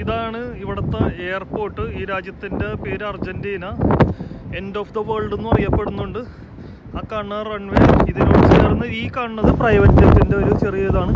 ഇതാണ് ഇവിടുത്തെ എയർപോർട്ട്. ഈ രാജ്യത്തിന്റെ പേര് Argentina. End of the world എന്ന് അറിയപ്പെടുന്നുണ്ട്. ആ കാണുന്ന റൺവേ ഇതിനോട് ചേർന്ന് ഈ കാണുന്നത് പ്രൈവറ്റ് ജെറ്റിന്റെ ഒരു ചെറിയ ഇതാണ്.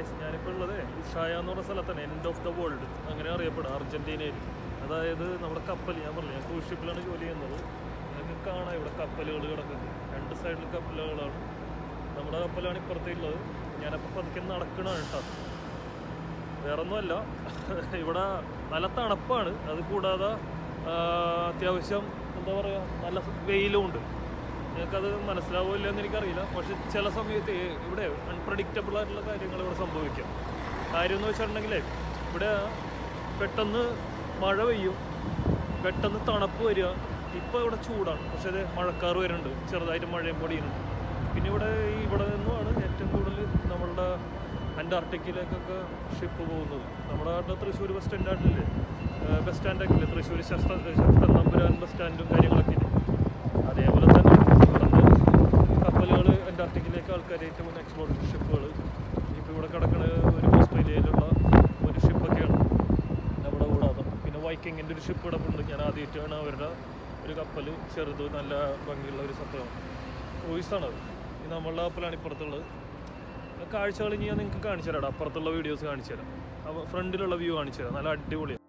ഗൈസ് ഞാനിപ്പോൾ ഉള്ളത് ഉഷായ എന്ന് പറഞ്ഞ സ്ഥലത്താണ്. എൻഡ് ഓഫ് ദ വേൾഡ് അങ്ങനെ അറിയപ്പെടും. അർജന്റീനയിൽ. അതായത് നമ്മുടെ കപ്പൽ ഞാൻ പറഞ്ഞു ഞാൻ ക്രൂസ് ഷിപ്പിലാണ് ജോലി ചെയ്യുന്നത്. നിങ്ങൾക്ക് കാണാം ഇവിടെ കപ്പലുകൾ കിടക്കുന്നത്. രണ്ട് സൈഡിൽ കപ്പലുകളാണ്. നമ്മുടെ കപ്പലാണ് ഇപ്പുറത്തുള്ളത് ഞാനപ്പോൾ പതുക്കെ നടക്കണം കേട്ടോ. വേറെ ഒന്നുമല്ല ഇവിടെ നല്ല തണുപ്പാണ്. അത് കൂടാതെ അത്യാവശ്യം എന്താ പറയുക നല്ല വെയിലും ഉണ്ട്. നിങ്ങൾക്കത് മനസ്സിലാവില്ല എന്ന് എനിക്കറിയില്ല. പക്ഷെ ചില സമയത്ത് ഇവിടെ അൺപ്രഡിക്റ്റബിൾ ആയിട്ടുള്ള കാര്യങ്ങൾ ഇവിടെ സംഭവിക്കാം. കാര്യം എന്ന് വെച്ചിട്ടുണ്ടെങ്കിലേ ഇവിടെ പെട്ടെന്ന് മഴ പെയ്യും. പെട്ടെന്ന് തണുപ്പ് വരിക. ഇപ്പോൾ ഇവിടെ ചൂടാണ്. പക്ഷേ അത് മഴക്കാറ് വരുന്നുണ്ട്. ചെറുതായിട്ട് മഴയും പൊടിയുന്നുണ്ട്. പിന്നെ ഇവിടെ ഇവിടെ നിന്നുമാണ് ഏറ്റവും കൂടുതൽ നമ്മളുടെ അന്റാർട്ടിക്കയിലേക്കൊക്കെ ഷിപ്പ് പോകുന്നത്. നമ്മുടെ നാട്ടിൽ തൃശ്ശൂർ ബസ് സ്റ്റാൻഡായിട്ടില്ലേ ബസ് സ്റ്റാൻഡൊക്കെ ഇല്ലേ തൃശ്ശൂർ ശസ്ത്ര ശസ്ത്ര നമ്പുരാൻ ബസ് സ്റ്റാൻഡും കാര്യങ്ങളൊക്കെ ഇല്ലേ? അതേപോലെ തന്നെ കപ്പലുകൾ അന്റാർട്ടിക്കയിലേക്ക് ആൾക്കാർ ഏറ്റവും എക്സ്പ്ലോറേഷൻ ഷിപ്പുകൾ ഇപ്പോൾ ഇവിടെ കിടക്കുന്ന ഒരു ഓസ്ട്രേലിയയിലുള്ള ഒരു ഷിപ്പൊക്കെയാണ് നമ്മുടെ കൂടാതെ പിന്നെ വൈക്കിങ്ങിന്റെ ഒരു ഷിപ്പ് കിടപ്പുണ്ട് ഞാൻ ആദ്യമായിട്ടാണ് അവരുടെ ഒരു കപ്പൽ ചെറുത് നല്ല ഭംഗിയുള്ള ഒരു സംഭവം ക്രൂയിസാണത് ഈ നമ്മളുടെ കപ്പലാണ് ഇപ്പുറത്തുള്ളത്. കാഴ്ചകൾ ഇനി ഞാൻ നിങ്ങൾക്ക് കാണിച്ചു തരാം അപ്പുറത്തുള്ള വീഡിയോസ് കാണിച്ചു തരാം ഫ്രണ്ടിലുള്ള വ്യൂ കാണിച്ചു തരാം നല്ല അടിപൊളിയാണ്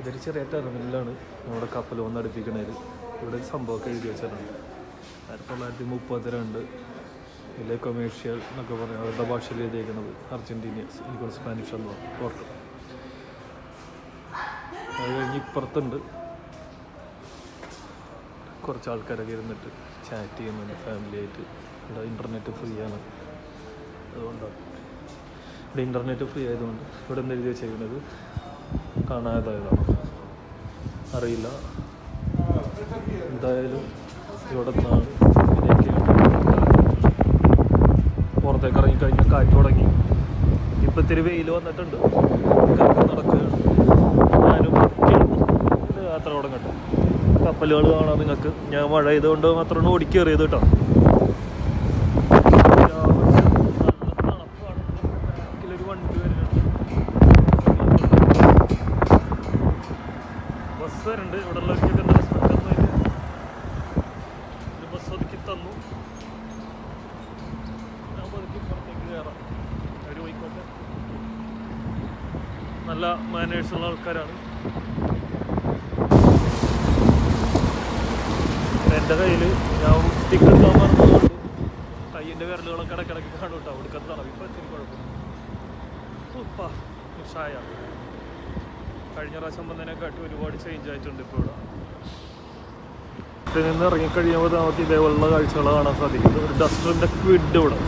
ഇതൊരു ചെറിയ ടെർമിനലാണ് നമ്മുടെ കപ്പൽ വന്ന് അടുപ്പിക്കണത് ഇവിടെ ഒരു സംഭവമൊക്കെ എഴുതി വെച്ചിട്ടുണ്ട്. ആയിരത്തി തൊള്ളായിരത്തി മുപ്പത്തി രണ്ട് ഇതിലെ കൊമേഴ്ഷ്യൽ എന്നൊക്കെ പറയാം അവരുടെ ഭാഷയിൽ എഴുതിയേക്കുന്നത് അർജന്റീനിയസ് എനിക്കൊരു സ്പാനിഷ് എന്ന് പോർട്ട് അത് കഴിഞ്ഞ് ഇപ്പുറത്തുണ്ട്. കുറച്ച് ആൾക്കാരൊക്കെ ഇരുന്നിട്ട് ചാറ്റ് ചെയ്യുന്നുണ്ട് ഫാമിലി ആയിട്ട്. ഇവിടെ ഇന്റർനെറ്റ് ഫ്രീ ആണ്. അതുകൊണ്ടാണ് ഇവിടെ ഇന്റർനെറ്റ് ഫ്രീ ആയതുകൊണ്ട് ഇവിടെ എന്ത് എഴുതി വെച്ചേക്കുന്നത് കാണാതായതാണ്. അറിയില്ല. എന്തായാലും ഇവിടെ പുറത്തേക്ക് ഇറങ്ങിക്കഴിഞ്ഞാൽ കാറ്റ് തുടങ്ങി. ഇപ്പം ഇത്തിരി വെയിൽ വന്നിട്ടുണ്ട്. നടക്കുകയാണ്. ഞാനും യാത്ര തുടങ്ങട്ടെ കപ്പലുകൾ കാണാം നിങ്ങൾക്ക്. ഞാൻ മഴ ചെയ്തുകൊണ്ട് മാത്രമാണ് ഓടിക്കേറിയത് കേട്ടോ അത്യാവശ്യം നല്ല തണുപ്പാണ് ബാക്കിലൊരു വണ്ടി വരുന്നുണ്ട് ബസ് വരുന്നുണ്ട് ഇവിടെ ഉള്ളവർക്കൊക്കെ എന്താ റെസ്പെക്ട് ഒന്നും ഇല്ല ഒരു ബസ് ഒതുക്കി തന്നു ഞാൻ പതുക്കെ ഇപ്പുറത്തേക്ക് കയറാം അവർ പോയിക്കോട്ടെ നല്ല മാനേഴ്സ് ഉള്ള ആൾക്കാരാണ്. എന്റെ കയ്യിൽ ഞാൻ സ്റ്റിക്കർ പറഞ്ഞതുകൊണ്ട് കയ്യിന്റെ വിരലുകളൊക്കെ ഇടയ്ക്കിടയ്ക്ക് കാണും കേട്ടോ. തണവ് ഇപ്പം എത്തി കുഴപ്പമില്ല. ഉഷായ കഴിഞ്ഞ പ്രാവശ്യം വന്നതിനെക്കാട്ടി ഒരുപാട് ചേഞ്ച് ആയിട്ടുണ്ട് ഇപ്പോൾ ഇവിടെ. ഇതിൽ നിന്ന് ഇറങ്ങിക്കഴിയുമ്പോൾ നമുക്ക് ഇതേപോലുള്ള കാഴ്ചകൾ കാണാൻ സാധിക്കും. ഒരു ഡസ്റ്ററിന്റെ ക്വിഡ് ഇവിടെ.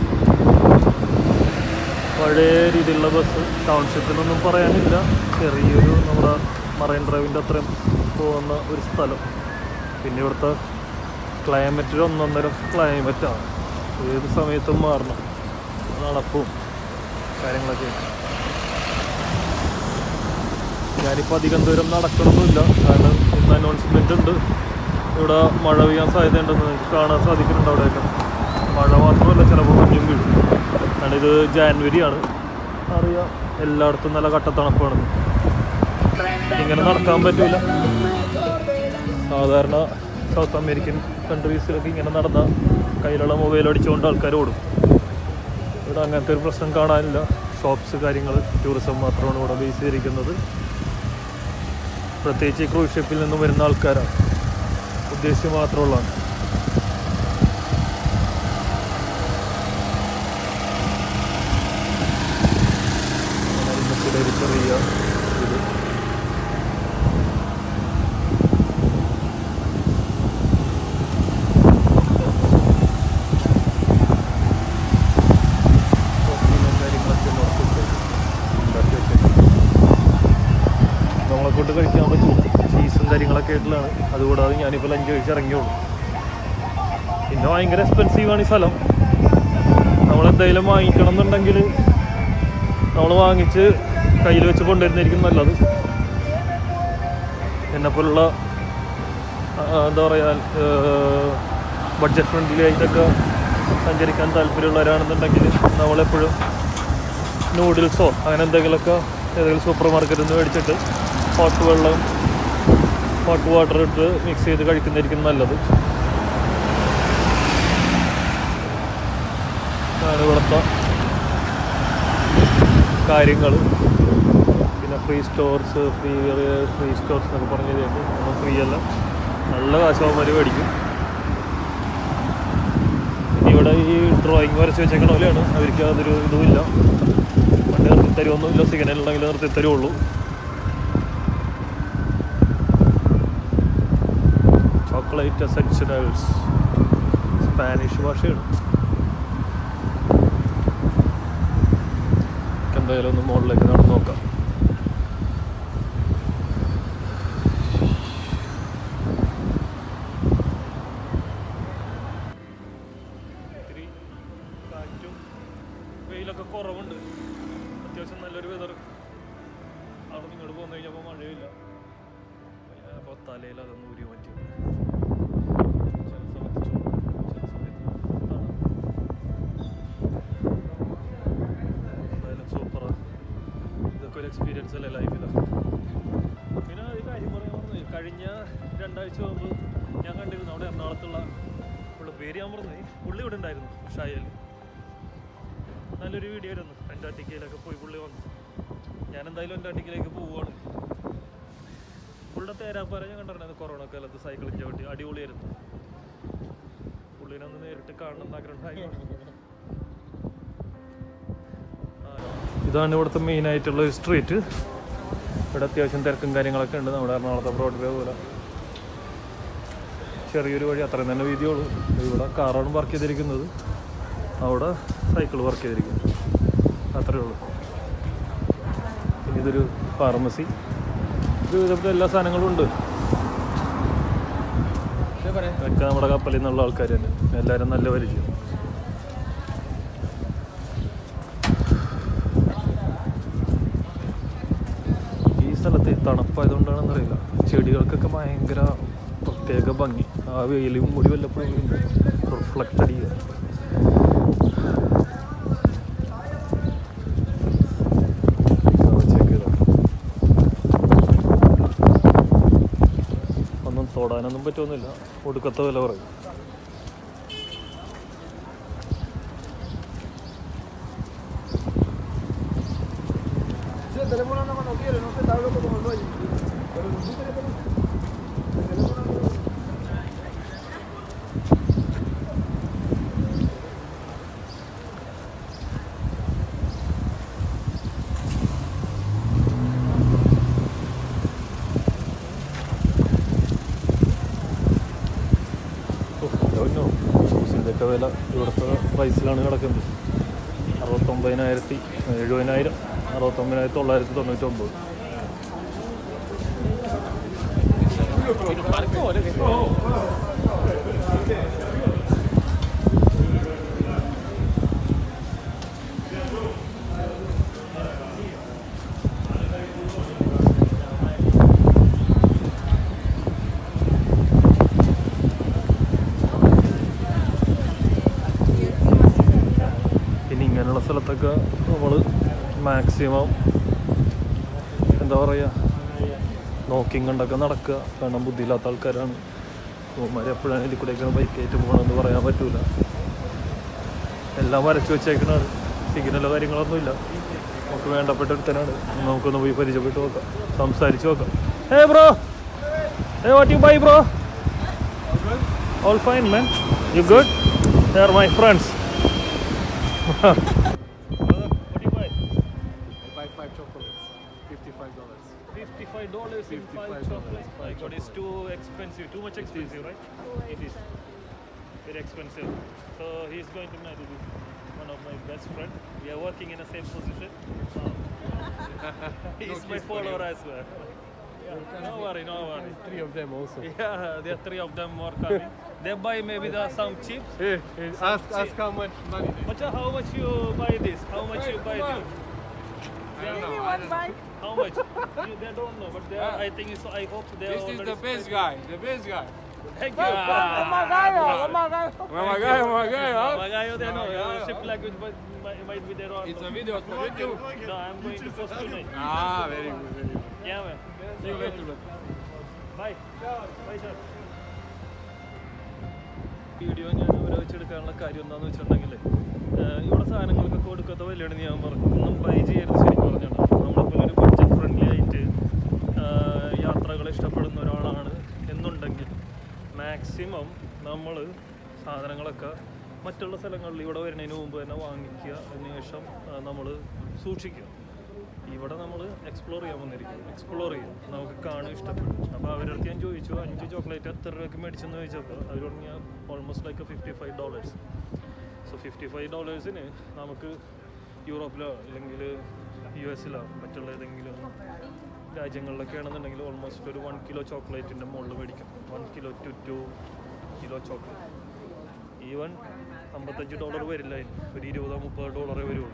പഴയ രീതിയിലുള്ള ബസ് ടൗൺഷിപ്പിനൊന്നും പറയാനില്ല. ചെറിയൊരു നമ്മുടെ മറൈൻ ഡ്രൈവിന്റെ അത്രയും പോകുന്ന ഒരു സ്ഥലം. പിന്നെ ഇവിടുത്തെ ക്ലൈമറ്റ് ഒന്നൊന്നരം ക്ലൈമറ്റാണ് ഏത് സമയത്തും മാറണം. നടപ്പും കാര്യങ്ങളൊക്കെ. ഞാനിപ്പോൾ അധികം ദൂരം നടക്കണമൊന്നുമില്ല കാരണം ഇന്ന് അനൗൺസ്മെന്റ് ഉണ്ട്. ഇവിടെ മഴ പെയ്യാൻ സാധ്യതയുണ്ടെന്ന് കാണാൻ സാധിക്കുന്നുണ്ട് അവിടെയൊക്കെ. മഴ മാത്രമല്ല ചിലപ്പോൾ മഞ്ഞും വീഴും. കാരണം ഇത് ജാനുവരിയാണ് അറിയാം. എല്ലായിടത്തും നല്ല കട്ടത്തണുപ്പാണ്. ഇങ്ങനെ നടക്കാൻ പറ്റില്ല സാധാരണ സൗത്ത് അമേരിക്കൻ കൺട്രീസിലൊക്കെ ഇങ്ങനെ നടന്ന കയ്യിലുള്ള മൊബൈൽ അടിച്ചുകൊണ്ട് ആൾക്കാർ ഓടും. ഇവിടെ അങ്ങനത്തെ ഒരു പ്രശ്നം കാണാനില്ല. ഷോപ്സ് കാര്യങ്ങൾ ടൂറിസം മാത്രമാണ് ഇവിടെ ബേസ് ചെയ്തിരിക്കുന്നത്. പ്രത്യേകിച്ച് ക്രൂഷിപ്പിൽ നിന്ന് വരുന്ന ആൾക്കാരാണ് ഉദ്ദേശിച്ച് മാത്രമുള്ളതാണ് ഒരു ചെറിയ ഇത് അതുകൂടാതെ ഞാനിപ്പോൾ ലഞ്ച് കഴിച്ച് ഇറങ്ങിയുള്ളൂ പിന്നെ ഭയങ്കര എക്സ്പെൻസീവാണ് ഈ സ്ഥലം. നമ്മളെന്തെങ്കിലും വാങ്ങിക്കണം എന്നുണ്ടെങ്കിൽ നമ്മൾ വാങ്ങിച്ച് കയ്യിൽ വെച്ച് കൊണ്ടുവരുന്നതായിരിക്കും നല്ലത്. എന്നെപ്പോലുള്ള എന്താ പറയുക ബഡ്ജറ്റ് ഫ്രണ്ട്ലി ആയിട്ടൊക്കെ സഞ്ചരിക്കാൻ താല്പര്യമുള്ളവരാണെന്നുണ്ടെങ്കിൽ നമ്മളെപ്പോഴും നൂഡിൽസോ അങ്ങനെ എന്തെങ്കിലുമൊക്കെ ഏതെങ്കിലും സൂപ്പർ മാർക്കറ്റിൽ നിന്ന് മേടിച്ചിട്ട് ഹോട്ട് വെള്ളം ഹോട്ട് വാട്ടർ ഇട്ട് മിക്സ് ചെയ്ത് കഴിക്കുന്നതായിരിക്കും നല്ലത്. ഇവിടുത്തെ കാര്യങ്ങൾ free stores free free stores എന്നൊക്കെ പറഞ്ഞ് കേൾക്കും നമ്മൾ ഫ്രീ അല്ല. നല്ല കാശവന്മാർ മേടിക്കും. ഇവിടെ ഈ ഡ്രോയിങ് വരച്ച് വെച്ചേക്കണ പോലെയാണ്. അവർക്ക് അതൊരു ഇതുമില്ല പണ്ട് നിർത്തി തരുമൊന്നുമില്ല സിഗ്നൽ ഉണ്ടെങ്കിൽ നിർത്തി തരുള്ളൂ ചോക്ലേറ്റ് എസെൻഷ്യൽസ് സ്പാനിഷ് ഭാഷയാണ്. എന്തായാലും ഒന്ന് മുകളിലേക്ക് നടന്ന് നോക്കാം ഇത്തിരി കാറ്റും വെയിലൊക്കെ കുറവുണ്ട് അത്യാവശ്യം നല്ലൊരു വെതർ പോന്നു കഴിഞ്ഞപ്പോൾ മഴയില്ല. അപ്പോൾ തലയിൽ അതൊന്ന് ഊരി മാറ്റി. ചില സമയത്ത് ചൂട്, ചില സമയത്ത് തണുപ്പ്. എന്തായാലും സൂപ്പറാണ് ഇതൊക്കെ ഒരു എക്സ്പീരിയൻസ് അല്ലേ ലൈഫിൽ പിന്നെ ഒരു കാര്യം പറയാൻ പറഞ്ഞു കഴിഞ്ഞ രണ്ടാഴ്ച മുമ്പ് ഞാൻ കണ്ടിരുന്നു അവിടെ എറണാകുളത്തുള്ള ഉള്ള പേര് ഞാൻ പറഞ്ഞു പുള്ളി ഇവിടെ ഉണ്ടായിരുന്നു ഷായൽ. നല്ലൊരു വീഡിയോ ആയിരുന്നു. അന്റാർട്ടിക്കയിലൊക്കെ പോയി പുള്ളി വന്നു. ഞാൻ എന്തായാലും അന്റാർട്ടിക്കയിലേക്ക് പോവുകയാണ്. പുള്ളിയുടെ തേരാപ്പാറ ഞാൻ കണ്ടിട്ടുണ്ടായിരുന്നു കൊറോണ കാലത്ത് സൈക്കിളിൽ ചവിട്ടി അടിപൊളിയായിരുന്നു. പുള്ളിനെ ഒന്ന് നേരിട്ട് കാണണം ആഗ്രഹം ഇതാണ് ഇവിടുത്തെ മെയിൻ ആയിട്ടുള്ള ഒരു സ്ട്രീറ്റ് ഇവിടെ അത്യാവശ്യം തിരക്കും കാര്യങ്ങളൊക്കെ ഉണ്ട്. നമ്മുടെ എറണാകുളത്തെ ബ്രോഡ്വേ പോലെ. ചെറിയൊരു വഴി അത്രയും തന്നെ വീതിയുള്ളൂ. ഇവിടെ കാറാണ് വർക്ക് ചെയ്തിരിക്കുന്നത്. അവിടെ സൈക്കിൾ വർക്ക് ചെയ്തിരിക്കുന്നു. അത്രയേ ഉള്ളൂ. ഇതൊരു ഫാർമസി ഇത് വിധപ്പെട്ട എല്ലാ സാധനങ്ങളും ഉണ്ട്. ഇതൊക്കെ നമ്മുടെ കപ്പലിൽ നിന്നുള്ള ആൾക്കാർ തന്നെ. എല്ലാവരും നല്ല പരിചയം. ഈ സ്ഥലത്ത് തണുപ്പായതുകൊണ്ടാണെന്ന് അറിയില്ല ചെടികൾക്കൊക്കെ ഭയങ്കര പ്രത്യേക ഭംഗി. ആ വെയിലും മുടി വല്ലപ്പോഴും റിഫ്ലക്റ്റ് അടിക്കുക. അങ്ങനൊന്നും പറ്റൊന്നുമില്ല ഒടുക്കത്തെ വില പറയും. തലമുറ വില ഇവിടുത്തെ പ്രൈസിലാണ് കിടക്കുന്നത്. അറുപത്തൊമ്പതിനായിരത്തി എഴുപതിനായിരം അറുപത്തൊമ്പതിനായിരത്തി തൊള്ളായിരത്തി തൊണ്ണൂറ്റൊമ്പത്. ഇനി ഇങ്ങനെയുള്ള സ്ഥലത്തൊക്കെ നമ്മൾ മാക്സിമം എന്താ പറയുക നോക്കിയും കണ്ടൊക്കെ നടക്കുക. കാരണം ബുദ്ധിയില്ലാത്ത ആൾക്കാരാണ്. അവന്മാർ എപ്പോഴാണ് ഇതിൽ കൂടെയൊക്കെയാണ് ബൈക്കായിട്ട് പോകണമെന്ന് പറയാൻ പറ്റൂല. എല്ലാം വരച്ചു വെച്ചേക്കണാണ്. സിഗ്നലോ കാര്യങ്ങളൊന്നുമില്ല നമുക്ക് വേണ്ടപ്പെട്ട ഒരുത്തനാണ്. നമുക്കൊന്ന് പോയി പരിചയപ്പെട്ട് നോക്കാം. സംസാരിച്ച് നോക്കാം. Hey bro hey what you buy bro all fine man you good there my friends. Five chocolates, fifty-five dollars. Fifty-five dollars in five $55 chocolates. My God, it's too expensive. Too much expensive, right? It is very expensive. So he's going to marry this one of my best friend. We are working in the same position. Oh. he's my follower as well. Yeah, no worry, no worry. Three of them also. Yeah, there are three of them more coming. they buy maybe the some chips. Hey, hey, ask, ask how much money they But how much you buy this? How much you buy this? Know. I don't know. How much? you, they don't know, but they are, I think it's, I hope they are This is already the best guy, the best guy. Thank you. Mamagayo, Mamagayo, Mamagayo, huh? Mamagayo, they know. Mamagayo. Uh, ship language might, might, might be there or It's a video for YouTube. No, I'm going to post tonight. Ah, very good, very good. Yeah, man. See you later. Bye. Bye, sir. Video ഞാൻ ഇവിടെ കാര്യം എന്താണെന്ന് വെച്ചിട്ടുണ്ടെങ്കിൽ ഇവിടെ സാധനങ്ങൾക്കൊക്കെ കൊടുക്കാത്ത വിലയാണ് ഞാൻ പറഞ്ഞു ഒന്നും ബൈ ചെയ്യരുത് ശരിക്കും പറഞ്ഞിട്ട് നമ്മളിപ്പോൾ ഒരു ബഡ്ജറ്റ് ഫ്രണ്ട്ലി ആയിട്ട് ആഹ് യാത്രകൾ ഇഷ്ടപ്പെടുന്ന ഒരാളാണ് എന്നുണ്ടെങ്കിൽ മാക്സിമം നമ്മൾ സാധനങ്ങളൊക്കെ മറ്റുള്ള സ്ഥലങ്ങളിൽ ഇവിടെ വരുന്നതിന് മുമ്പ് തന്നെ വാങ്ങിക്കുക അതിന് ശേഷം നമ്മൾ സൂക്ഷിക്കുക. ഇവിടെ നമ്മൾ എക്സ്പ്ലോർ ചെയ്യാൻ വന്നിരിക്കും എക്സ്പ്ലോർ ചെയ്യും. നമുക്ക് കാണാൻ ഇഷ്ടപ്പെടും. അപ്പോൾ അവരുടെ അടുത്ത് ഞാൻ ചോദിച്ചു അഞ്ച് ചോക്ലേറ്റ് എത്ര രൂപയ്ക്ക് മേടിച്ചെന്ന്? ചോദിച്ചപ്പോൾ അവർ ഞാൻ almost like fifty five dollars so fifty five ഡോളേഴ്സിന് നമുക്ക് യൂറോപ്പിലോ അല്ലെങ്കിൽ യു എസിലോ മറ്റുള്ള ഏതെങ്കിലും രാജ്യങ്ങളിലൊക്കെ ആണെന്നുണ്ടെങ്കിൽ ഓൾമോസ്റ്റ് ഒരു വൺ കിലോ ചോക്ലേറ്റിന്റെ മുകളിൽ മേടിക്കും. One kilo two two kilo chocolate even അമ്പത്തഞ്ച് ഡോളർ വരില്ല ഒരു ഇരുപതോ മുപ്പതോ ഡോളറേ വരുള്ളൂ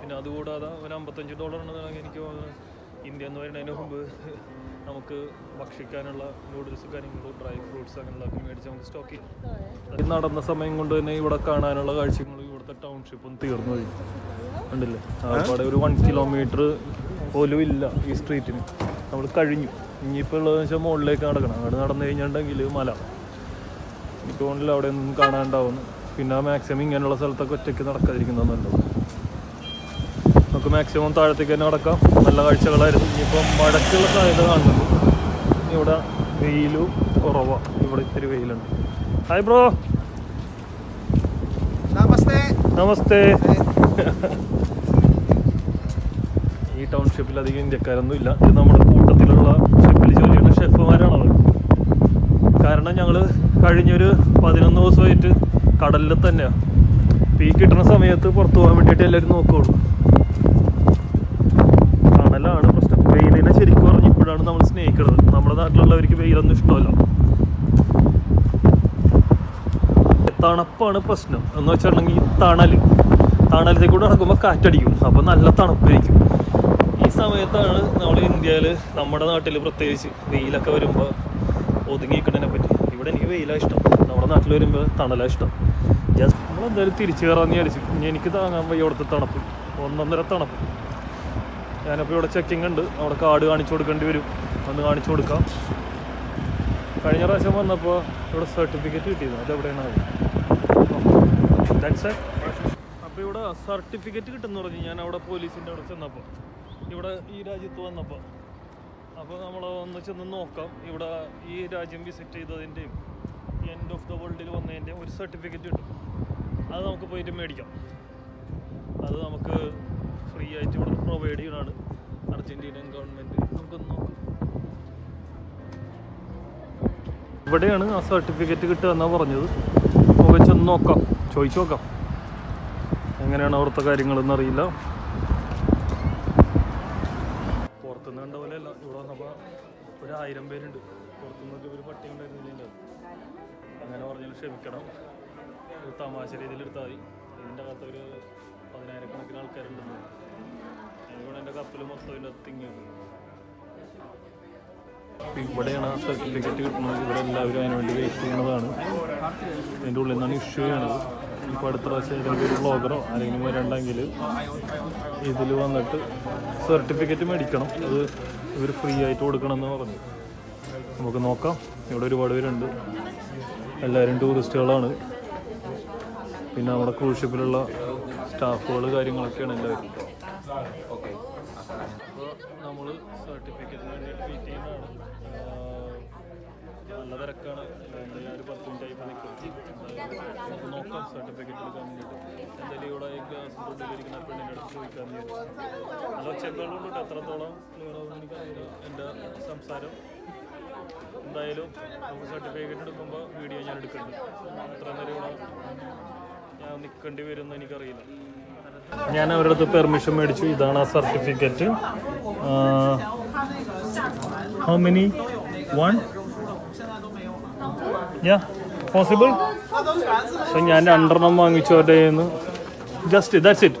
പിന്നെ അതുകൂടാതെ ഒരു അമ്പത്തഞ്ച് ഡോളർ ഉണ്ടെന്നുണ്ടെങ്കിൽ എനിക്ക് ഇന്ത്യ എന്ന് പറയുന്നതിന് മുമ്പ് നമുക്ക് ഭക്ഷിക്കാനുള്ള നൂഡിൽസ് കാര്യങ്ങളും ഡ്രൈ ഫ്രൂട്ട്സ് അങ്ങനെയുള്ളതൊക്കെ മേടിച്ച് നമുക്ക് സ്റ്റോക്ക് ചെയ്യാം. നടന്ന സമയം കൊണ്ട് തന്നെ ഇവിടെ കാണാനുള്ള കാഴ്ചകളും ഇവിടുത്തെ ടൗൺഷിപ്പും തീർന്നു പോയി. ഉണ്ടല്ലേ അവിടെ ഒരു വൺ കിലോമീറ്റർ പോലും ഇല്ല ഈ സ്ട്രീറ്റിന് നമ്മൾ കഴിഞ്ഞു. ഇനിയിപ്പോൾ ഉള്ളതെന്ന് വെച്ചാൽ മുകളിലേക്ക് നടക്കണം. അവിടെ നടന്നു കഴിഞ്ഞിട്ടുണ്ടെങ്കിൽ മല. ഇപ്പോൾ തോന്നുന്നില്ല അവിടെ ഒന്നും കാണാണ്ടാവുന്നു. പിന്നെ മാക്സിമം ഇങ്ങനെയുള്ള സ്ഥലത്തൊക്കെ ഒറ്റയ്ക്ക് നടക്കാതിരിക്കുന്നത് നല്ലത് നമുക്ക് മാക്സിമം താഴത്തേക്ക് തന്നെ നടക്കാം. നല്ല കാഴ്ചകളായിരുന്നു. ഇനിയിപ്പോൾ മഴക്കുള്ള സാധ്യത കാണുന്നുണ്ട്. ഇവിടെ വെയിലും കുറവാണ് ഇവിടെ ഇത്തിരി വെയിലുണ്ട്. ഹായ് ബ്രോ നമസ്തേ. നമസ്തേ. ടൗൺഷിപ്പിൽ അധികം ഇന്ത്യക്കാരൊന്നും ഇല്ല. ഇത് നമ്മുടെ കൂട്ടത്തിലുള്ള ഷെഫിൽ ജോലി ചെയ്യുന്ന ഷെഫുമാരാണ് അവർ കാരണം ഞങ്ങൾ കഴിഞ്ഞൊരു പതിനൊന്ന് ദിവസമായിട്ട് കടലിൽ തന്നെയാണ് ഈ കിട്ടുന്ന സമയത്ത് പുറത്തു പോകാൻ വേണ്ടിയിട്ട് എല്ലാവരും നോക്കുകയുള്ളൂ കടലാണ് പ്രശ്നം. വെയിലിനെ ശരിക്കും പറഞ്ഞ് ഇപ്പോഴാണ് നമ്മൾ സ്നേഹിക്കുന്നത്. നമ്മുടെ നാട്ടിലുള്ളവർക്ക് വെയിലൊന്നും ഇഷ്ടമല്ല. തണുപ്പാണ് പ്രശ്നം. എന്ന് വെച്ചിട്ടുണ്ടെങ്കിൽ തണൽ തണലത്തേക്കൂടെ കൂടെ നടക്കുമ്പോൾ കാറ്റടിക്കും. അപ്പോൾ നല്ല തണുപ്പായിരിക്കും. സമയത്താണ് നമ്മൾ ഇന്ത്യയിൽ നമ്മുടെ നാട്ടിൽ പ്രത്യേകിച്ച് വെയിലൊക്കെ വരുമ്പോൾ ഒതുങ്ങി നിൽക്കുന്നതിനെ പറ്റി. ഇവിടെ എനിക്ക് വെയിലാണ് ഇഷ്ടം. നമ്മുടെ നാട്ടിൽ വരുമ്പോൾ തണലാണ് ഇഷ്ടം. ജസ്റ്റ് നമ്മളെന്തായാലും തിരിച്ചു കയറാമെന്ന് വിചാരിച്ചു. ഇനി എനിക്ക് താങ്ങാൻ വയ്യ അവിടുത്തെ തണുപ്പ്. ഒന്നൊന്നര തണുപ്പ്. ഞാനപ്പോൾ ഇവിടെ ചെക്കിംഗ് ഉണ്ട്. അവിടെ കാർഡ് കാണിച്ചു കൊടുക്കേണ്ടി വരും. ഒന്ന് കാണിച്ചു കൊടുക്കാം. കഴിഞ്ഞ പ്രാവശ്യം വന്നപ്പോൾ ഇവിടെ സർട്ടിഫിക്കറ്റ് കിട്ടിയത്. അതെവിടെയാണ് അപ്പോൾ ഇവിടെ സർട്ടിഫിക്കറ്റ് കിട്ടുമെന്ന് പറഞ്ഞു. ഞാൻ അവിടെ പോലീസിന്റെ അവിടെ ചെന്നപ്പോൾ ഇവിടെ ഈ രാജ്യത്ത് വന്നപ്പോൾ അപ്പോൾ നമ്മൾ ഒന്ന് ചെന്ന് നോക്കാം. ഇവിടെ ഈ രാജ്യം വിസിറ്റ് ചെയ്തതിന്റെയും എൻഡ് ഓഫ് ദ വേൾഡിൽ വന്നതിന്റെയും ഒരു സർട്ടിഫിക്കറ്റ് കിട്ടും. അത് നമുക്ക് പോയിട്ട് മേടിക്കാം. അത് നമുക്ക് ഫ്രീ ആയിട്ട് ഇവിടെ പ്രൊവൈഡ് ചെയ്യണതാണ് അർജന്റീനിയൻ ഗവൺമെന്റ് നമുക്കൊന്ന് നോക്കാം. ഇവിടെയാണ് ആ സർട്ടിഫിക്കറ്റ് കിട്ടുക എന്നാണ് പറഞ്ഞത്. നമുക്ക് ചെന്ന് നോക്കാം. ചോദിച്ചു നോക്കാം. എങ്ങനെയാണ് അവിടുത്തെ കാര്യങ്ങളെന്ന് അറിയില്ല പുറത്തുനിന്ന് കണ്ട പോലെ അല്ല ഇവിടെ വന്നപ്പോൾ ഒരു ആയിരം പേരുണ്ട്. പുറത്തുനിന്നൊക്കെ ഒരു പട്ടി ഉണ്ടായിരുന്നില്ലല്ലോ അങ്ങനെ പറഞ്ഞാൽ ക്ഷമിക്കണം. ഒരു തമാശ രീതിയിൽ എടുത്താൽ മതി. ഇതിന്റെ അകത്ത് ഒരു പതിനായിരക്കണക്കിന് ആൾക്കാരുണ്ടെന്ന്. അതുകൊണ്ട് എന്റെ കപ്പൽ മൊത്തം ഇതിന്റെ തിങ്ങി ഇവിടെയാണ് ആ സർട്ടിഫിക്കറ്റ് കിട്ടുന്നത്. ഇവിടെ എല്ലാവരും അതിനുവേണ്ടി വെയിറ്റ് ചെയ്യുന്നതാണ്. അതിന്റെ ഉള്ളിൽ നിന്നാണ് ഇഷ്യൂ ചെയ്യണത്. ഇപ്പോൾ അടുത്ത പ്രാവശ്യം ഏതെങ്കിലും ഒരു ബ്ലോഗറോ ആരെങ്കിലും വരണ്ടെങ്കിൽ ഇതിൽ വന്നിട്ട് സർട്ടിഫിക്കറ്റ് മേടിക്കണം. അത് ഇവർ ഫ്രീ ആയിട്ട് കൊടുക്കണം എന്ന് പറഞ്ഞു. നമുക്ക് നോക്കാം. ഇവിടെ ഒരുപാട് പേരുണ്ട്. എല്ലാവരും ടൂറിസ്റ്റുകളാണ് പിന്നെ നമ്മുടെ ക്രൂസ് ഷിപ്പിലുള്ള സ്റ്റാഫുകൾ കാര്യങ്ങളൊക്കെയാണ് എല്ലാവരും. നമ്മൾ സർട്ടിഫിക്കറ്റിന് വേണ്ടി വെയിറ്റ് ചെയ്യുന്നതാണ്. നല്ല തിരക്കാണ് ഒരു പത്ത് മിനിറ്റ് നിൽക്കും നോക്കാം സർട്ടിഫിക്കറ്റ് എടുക്കാൻ വേണ്ടിയിട്ട്. എന്തായാലും ഇവിടെ കൊണ്ടിരിക്കുന്ന പെണ്ണിന്റെ അടുത്ത് ചോദിക്കാൻ നല്ല ഒച്ചയുള്ളതുകൊണ്ട് എത്രത്തോളം ക്ലിയർ ആവുമെന്ന് എന്റെ സംസാരം. എന്തായാലും നമുക്ക് സർട്ടിഫിക്കറ്റ് എടുക്കുമ്പോൾ വീഡിയോ ഞാൻ എടുക്കുന്നുണ്ട് എത്ര നേരം ഇവിടെ ഞാൻ നിൽക്കേണ്ടി വരുമെന്ന് എനിക്കറിയില്ല. ഞാൻ അവരുടെ അടുത്ത് പെർമിഷൻ മേടിച്ചു. ഇതാണ് ആ certificate how many one yeah possible so ഞാൻ രണ്ടെണ്ണം വാങ്ങിച്ചു അവരുടെ നിന്ന് just that's it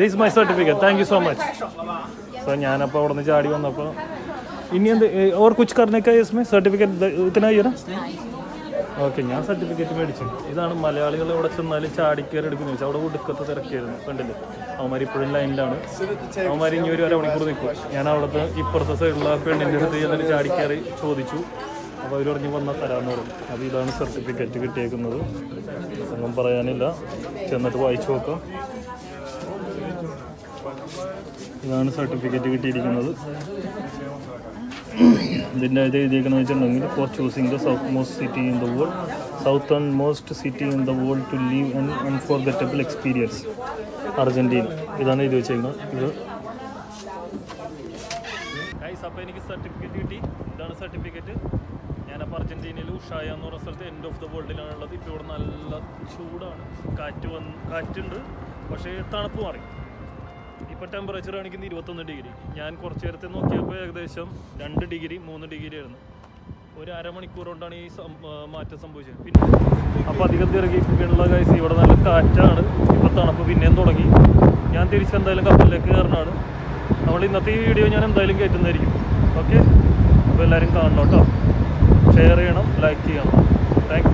this my certificate thank you so much so ഞാനപ്പോൾ അവിടെ നിന്ന് ചാടി വന്നപ്പോൾ ഇനി എന്ത് ഓർ കുച്ച് കറിനേക്കായി ഇസ്മേ സർട്ടിഫിക്കറ്റ് ഇതിനായിരം ഓക്കെ ഞാൻ സർട്ടിഫിക്കറ്റ് മേടിച്ചു. ഇതാണ് മലയാളികൾ ഇവിടെ ചെന്നാൽ ചാടിക്കയറി എടുക്കുന്നത് വെച്ചാൽ അവിടെ ഒടുക്കത്തെ തിരക്കായിരുന്നു ഫ്രണ്ടിൽ അവന്മാർ ഇപ്പോഴും ലൈനിലാണ് അവന്മാർ ഇനി ഒരു അരമണിക്കൂർ നിൽക്കും ഞാൻ അവിടുത്തെ ഇപ്പുറത്തെ സൈഡിലുള്ള പെണ്ണിന്റെ അടുത്ത് ചെന്നിട്ട് ചാടിക്കയറി ചോദിച്ചു. അപ്പോൾ അവർ പറഞ്ഞ് വന്നാൽ തരാമെന്ന് പറഞ്ഞു. അപ്പോൾ ഇതാണ് സർട്ടിഫിക്കറ്റ് കിട്ടിയേക്കുന്നത്. ഒന്നും പറയാനില്ല. ചെന്നിട്ട് വായിച്ചു നോക്കാം. ഇതാണ് സർട്ടിഫിക്കറ്റ് കിട്ടിയിരിക്കുന്നത്. ഇതിന്റെ ഇത് എഴുതിയേക്കുന്നത് വെച്ചിട്ടുണ്ടെങ്കിൽ for choosing the southmost city in the world southernmost city in the world to leave an unforgettable experience Argentina ഇതാണ് എഴുതി വെച്ചേക്കുന്നത്. ഇത് അപ്പോൾ എനിക്ക് സർട്ടിഫിക്കറ്റ് കിട്ടി ഇതാണ് സർട്ടിഫിക്കറ്റ് ഞാനപ്പോൾ അർജന്റീനയിൽ ഉഷായ എന്ന് പറഞ്ഞ സ്ഥലത്ത് എൻഡ് ഓഫ് ദ വേൾഡിലാണുള്ളത് ഇപ്പോൾ ഇവിടെ നല്ല ചൂടാണ്. കാറ്റ് വന്ന് കാറ്റുണ്ട്. പക്ഷേ തണുപ്പ് മാറി. ഇപ്പോൾ ടെമ്പറേച്ചർ കാണിക്കുന്നത് ഇരുപത്തൊന്ന് ഡിഗ്രി ഞാൻ കുറച്ച് നേരത്തെ നോക്കിയപ്പോൾ ഏകദേശം രണ്ട് ഡിഗ്രി മൂന്ന് ഡിഗ്രി ആയിരുന്നു. ഒരു അരമണിക്കൂർ കൊണ്ടാണ് ഈ മാറ്റം സംഭവിച്ചത്. പിന്നെ അപ്പോൾ അധികം തിറങ്ങിയിട്ടുള്ള കാഴ്ച ഇവിടെ നല്ല കാറ്റാണ്. ഇപ്പോൾ തണുപ്പ് പിന്നെയും തുടങ്ങി. ഞാൻ തിരിച്ചെന്തായാലും കപ്പലിലേക്ക് കയറണമാണ് നമ്മൾ ഇന്നത്തെ ഈ വീഡിയോ ഞാൻ എന്തായാലും കയറ്റുന്നതായിരിക്കും ഓക്കെ അപ്പോൾ എല്ലാവരും കാണണം കേട്ടോ ഷെയർ ചെയ്യണം ലൈക്ക് ചെയ്യണം. താങ്ക്